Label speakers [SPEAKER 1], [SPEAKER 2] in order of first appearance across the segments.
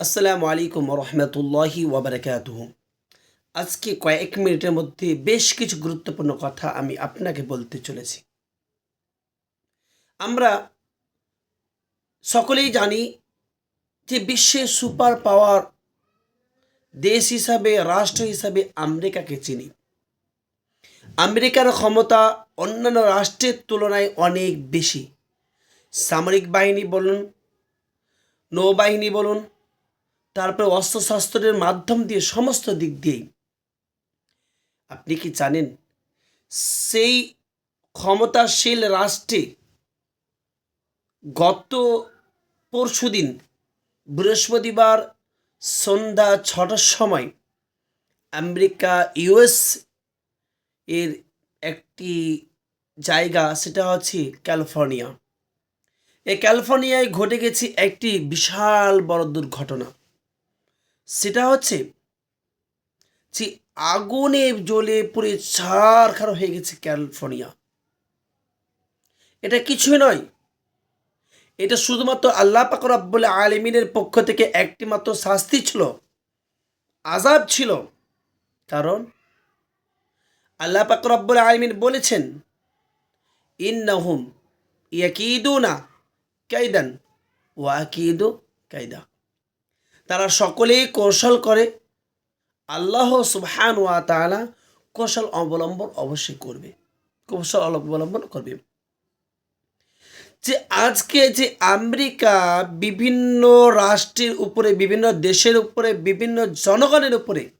[SPEAKER 1] আসসালামু আলাইকুম রহমতুল্লাহি ওবরাকাতুহ। আজকে কয়েক মিনিটের মধ্যে বেশ কিছু গুরুত্বপূর্ণ কথা আমি আপনাকে বলতে চলেছি। আমরা সকলেই জানি যে বিশ্বের সুপার পাওয়ার দেশ হিসাবে, রাষ্ট্র হিসাবে আমেরিকাকে চিনি। আমেরিকার ক্ষমতা অন্যান্য রাষ্ট্রের তুলনায় অনেক বেশি। সামরিক বাহিনী বলুন, নৌবাহিনী বলুন তারপরে অস্ত্রশস্ত্রের মাধ্যম দিয়ে সমস্ত দিক দিয়েই। আপনি কি জানেন, সেই ক্ষমতাশীল রাষ্ট্রে গত পরশুদিন বৃহস্পতিবার সন্ধ্যা ছটার সময় আমেরিকা, ইউএস এর একটি জায়গা, সেটা হচ্ছে ক্যালিফোর্নিয়া। এই ক্যালিফোর্নিয়ায় ঘটে গেছে একটি বিশাল বড় দুর্ঘটনা। সেটা হচ্ছে, যে আগুনে জ্বলে পুড়ে ছারখার হয়ে গেছে ক্যালিফোর্নিয়া। এটা কিছুই নয়। এটা শুধুমাত্র আল্লাহ পাকর আব্বুল আলমিনের পক্ষ থেকে একটি মাত্র শাস্তি ছিল আজাব ছিল। কারণ আল্লাহ পাকর আব্বুল আলমিন বলেছেন, ইন্নাহুম ইয়াকিদুনা কাইদান ওয়াকিদু কায়দা তারা সকলেই কৌশল করে। আল্লাহ সুবহান ওয়া তাআলা কৌশল অবলম্বন অবশ্যই করবে। কৌশল অবলম্বন করবে। যে আজকে যে আমেরিকা বিভিন্ন রাষ্ট্রের উপরে, বিভিন্ন দেশের উপরে, বিভিন্ন জনগণের উপরে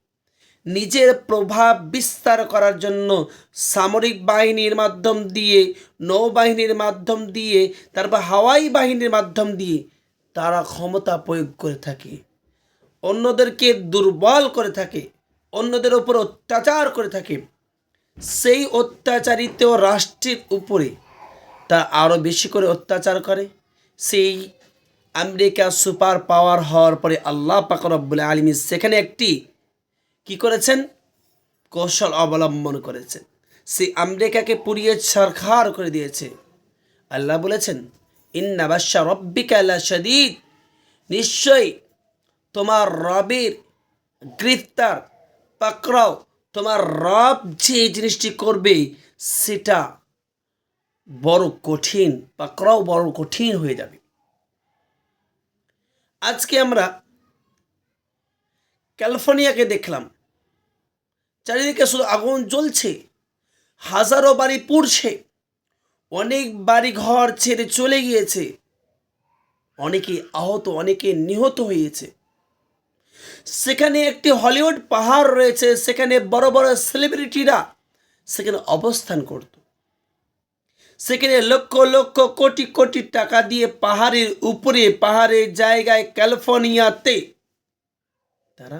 [SPEAKER 1] নিজের প্রভাব বিস্তার করার জন্য সামরিক বাহিনীর মাধ্যম দিয়ে, নৌবাহিনীর মাধ্যম দিয়ে, তারপর হাওয়াই বাহিনীর মাধ্যম দিয়ে তারা ক্ষমতা প্রয়োগ করে থাকে। অন্যদেরকে দুর্বল করে থাকে, অন্যদের উপর অত্যাচার করে থাকে। সেই অত্যাচারিত রাষ্ট্রের উপরে তা আরও বেশি করে অত্যাচার করে। সেই আমেরিকা সুপার পাওয়ার হওয়ার পরে আল্লাহ পাকরব্বুল আলমী সেখানে একটি কি করেছেন? কৌশল অবলম্বন করেছেন। সেই আমেরিকাকে পুড়িয়ে সরকার করে দিয়েছে। আল্লাহ বলেছেন, ইন্না বাদশা রব্বিকা আল্লাহ শদীদ নিশ্চয়ই তোমার রবের গ্রেফতার পাকড়াও, তোমার রব যে জিনিসটি করবে, সেটা বড় কঠিন, পাকড়াও বড় কঠিন হয়ে যাবে। আজকে আমরা ক্যালিফোর্নিয়াকে দেখলাম। চারিদিকে শুধু আগুন জ্বলছে, হাজারো বাড়ি পুড়ছে, অনেক বাড়ি ঘর ছেড়ে চলে গিয়েছে, অনেকে আহত, অনেকে নিহত হয়েছে। সেখানে একটি হলিউড পাহাড় রয়েছে, সেখানে বড় বড় সেলিব্রিটিরা সেখানে অবস্থান করত। সেখানে লক্ষ লক্ষ কোটি কোটি টাকা দিয়ে পাহাড়ের উপরে, পাহাড়ের জায়গায় ক্যালিফোর্নিয়াতে তারা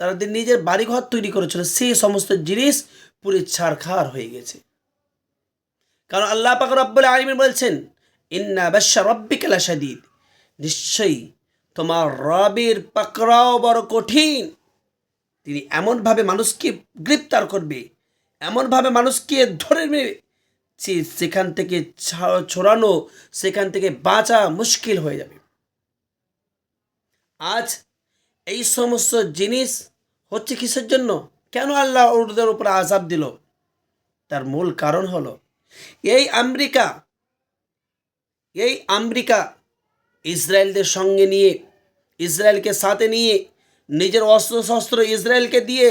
[SPEAKER 1] তারা নিজের বাড়িঘর তৈরি করেছিল, সেই সমস্ত জিনিস পুরো ছাড়খার হয়ে গেছে। কারণ আল্লাহ পাক রব্বুল আলমিন বলছেন, ইন্না বাদশা রব্বিকালা শাদিদ নিশ্চয়ই তোমার রবের পাকড়াও বড় কঠিন। তিনি এমনভাবে মানুষকে গ্রেপ্তার করবে, এমনভাবে মানুষকে ধরে নেবে সেখান থেকে ছড়ানো, সেখান থেকে বাঁচা মুশকিল হয়ে যাবে। আজ এই সমস্ত জিনিস হচ্ছে কিসের জন্য? কেন আল্লাহ ওদের উপরে আজাব দিল? তার মূল কারণ হলো, এই আমেরিকা এই আমেরিকা ইসরায়েলদের সঙ্গে নিয়ে, ইসরায়েলকে সাথে নিয়ে, নিজের অস্ত্র শস্ত্র ইসরায়েলকে দিয়ে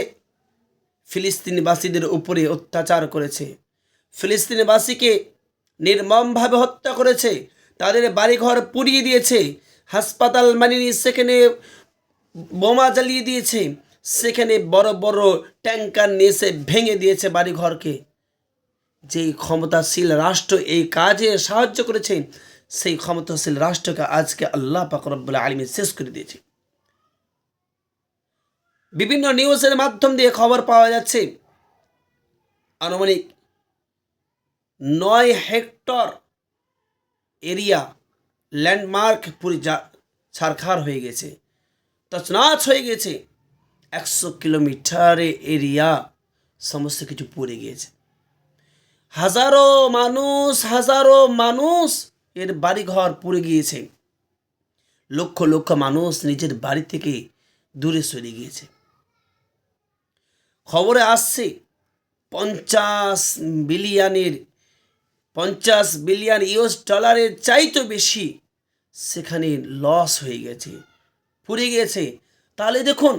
[SPEAKER 1] ফিলিস্তিনিবাসীদের উপরে অত্যাচার করেছে। ফিলিস্তিনিবাসীকে নির্মমভাবে হত্যা করেছে, তাদের বাড়িঘর পুড়িয়ে দিয়েছে, হাসপাতাল মানিনি সেখানে বোমা জ্বালিয়ে দিয়েছে, সেখানে বড় বড় ট্যাঙ্কার নিয়ে এসে ভেঙে দিয়েছে বাড়িঘরকে। যেই ক্ষমতাশীল রাষ্ট্র এই কাজে সাহায্য করেছে সেই ক্ষমতাশীল রাষ্ট্রকে আজকে আল্লাহ পাকরবুল্লা আলমী শেষ করে দিয়েছে। বিভিন্ন নিউজের মাধ্যম দিয়ে খবর পাওয়া যাচ্ছে, আনুমানিক নয় হেক্টর এরিয়া ল্যান্ডমার্ক পুরি যা ছারখার হয়ে গেছে, তছনাছ হয়ে গেছে। একশো কিলোমিটারে এরিয়া সমস্ত কিছু পড়ে গিয়েছে। হাজারো মানুষ হাজারো মানুষ এর বাড়িঘর পুড়ে গিয়েছে। লক্ষ লক্ষ মানুষ নিজের বাড়ি থেকে দূরে সরে গিয়েছে। খবরে আসছে, পঞ্চাশ বিলিয়নের, পঞ্চাশ বিলিয়ন ইউএস ডলারের চাইতে বেশি সেখানে লস হয়ে গেছে, পুড়ে গেছে তাহলে দেখুন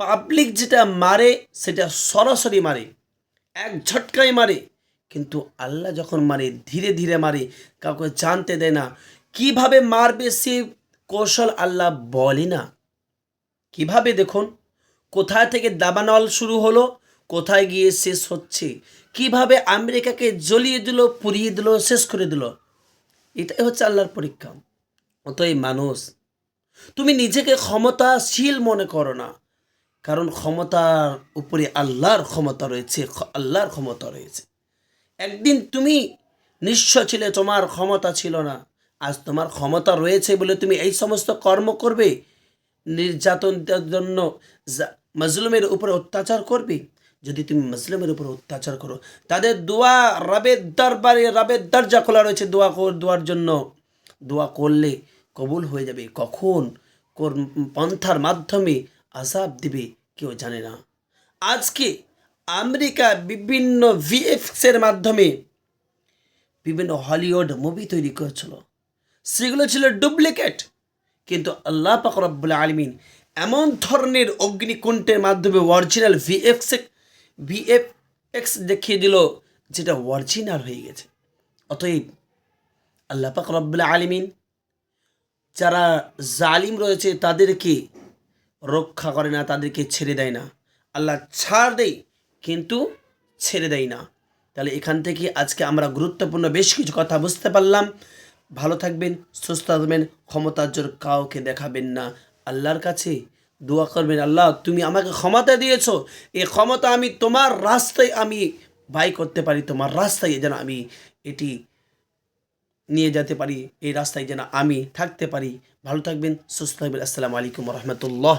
[SPEAKER 1] পাবলিক যেটা মারে, সেটা সরাসরি মারে, এক ঝটকায় মারে। কিন্তু আল্লাহ যখন মারে, ধীরে ধীরে মারে, কাউকে জানতে দেয় না, কীভাবে মারবে সে কৌশল আল্লাহ বলে না। কীভাবে দেখুন, কোথায় থেকে দাবানল শুরু হলো, কোথায় গিয়ে শেষ হচ্ছে, কীভাবে আমেরিকাকে জ্বলিয়ে দিল, পুড়িয়ে দিল, শেষ করে দিল, এটাই হচ্ছে আল্লাহর পরীক্ষা। অতএব মানুষ, তুমি নিজেকে ক্ষমতাশীল মনে করো না, কারণ ক্ষমতার উপরে আল্লাহর ক্ষমতা রয়েছে আল্লাহর ক্ষমতা রয়েছে। একদিন তুমি নিঃস্ব ছিলে, তোমার ক্ষমতা ছিল না। আজ তোমার ক্ষমতা রয়েছে বলে তুমি এই সমস্ত কর্ম করবে? নির্যাতনের জন্য মজলুমের উপরে অত্যাচার করবে? যদি তুমি মুসলিমের উপর অত্যাচার করো, তাদের দোয়া রবের দরবারে, রাবের দরজা খোলা রয়েছে দোয়া কর- দোয়ার জন্য। দোয়া করলে কবুল হয়ে যাবে। কখন? কোন পন্থার মাধ্যমে আজাব দিবে? কেউ জানে না। আজকে আমেরিকা বিভিন্ন ভিএফএক্সের মাধ্যমে বিভিন্ন হলিউড মুভি তৈরি করেছিল। সেগুলো ছিল ডুপ্লিকেট। কিন্তু আল্লাহ পাক রব্বুল আলমিন এমন ধরনের অগ্নিকুণ্ডের মাধ্যমে অরিজিনাল ভিএফএক্স ভিএফএক্স দেখিয়ে দিল যেটা অরিজিনাল হয়ে গেছে। অতএব আল্লাহ পাক রব্বুল আলমিন যারা জালিম রয়েছে তাদেরকে রক্ষা করে না, তাদেরকে ছেড়ে দেয় না। আল্লাহ ছাড় দেয়। কিন্তু ছেড়ে দেয় না। তাহলে এখান থেকে আজকে আমরা গুরুত্বপূর্ণ বেশ কিছু কথা বুঝতে পারলাম। ভালো থাকবেন, সুস্থ থাকবেন ক্ষমতার জোর কাউকে দেখাবেন না। আল্লাহর কাছে দোয়া করবেন, আল্লাহ, তুমি আমাকে ক্ষমতা দিয়েছ। এ ক্ষমতা আমি, তোমার রাস্তায় আমি বাই করতে পারি, তোমার রাস্তায় যেন আমি এটি নিয়ে যেতে পারি, এই রাস্তায় যেন আমি থাকতে পারি। ভালো থাকবেন, সুস্থ থাকবেন। আসসালামু আলাইকুম রহমতুল্লাহ।